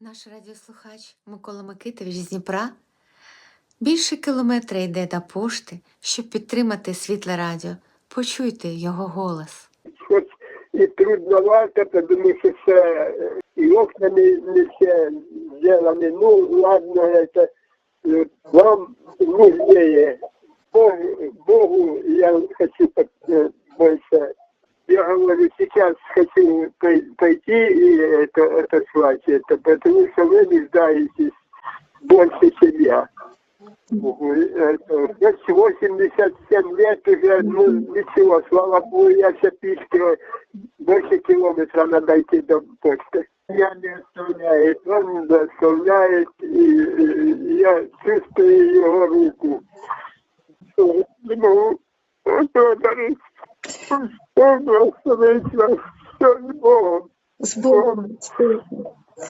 Наш радіослухач Микола Микитович з Дніпра більше кілометра йде до пошти, щоб підтримати світле радіо. Почуйте його голос. Хоч і трудновато, тому що все е, і окна не, не все сделаны. Ну, ладно, это э, вам нужнее. Богу, Богу я хочу так, э, больше. Я говорю, сейчас хочу пой- пойти и это, это свать, это, потому что вы нуждаетесь больше, чем я. Хоть 87 лет уже, ну ничего, слава богу, я все пешком больше километра надо идти до почты. Я не оставляет, он не оставляет, и, я чувствую его руку. Не могу благодарить. Он Sembra sarebbe stato buono. Sbuono, sbuono.